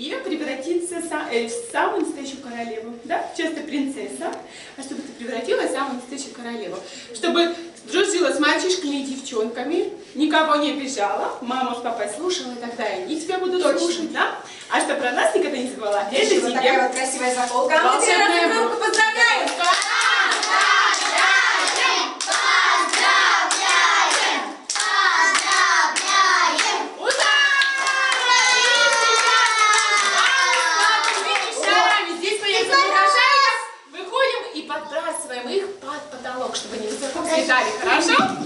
тебе превратиться э, в самую настоящую королеву. Да? Часто принцесса, а чтобы ты превратилась в самую настоящую королеву. Чтобы дружила с мальчишками и девчонками, никого не обижала, маму с папой слушала и тогда и они тебя будут Точно. слушать, да? А что про нас никогда не забывала, это вот такая тебе. вот красивая заколка. А тебе Волшебная! прямых под потолок, чтобы они высоко взлетали, хорошо?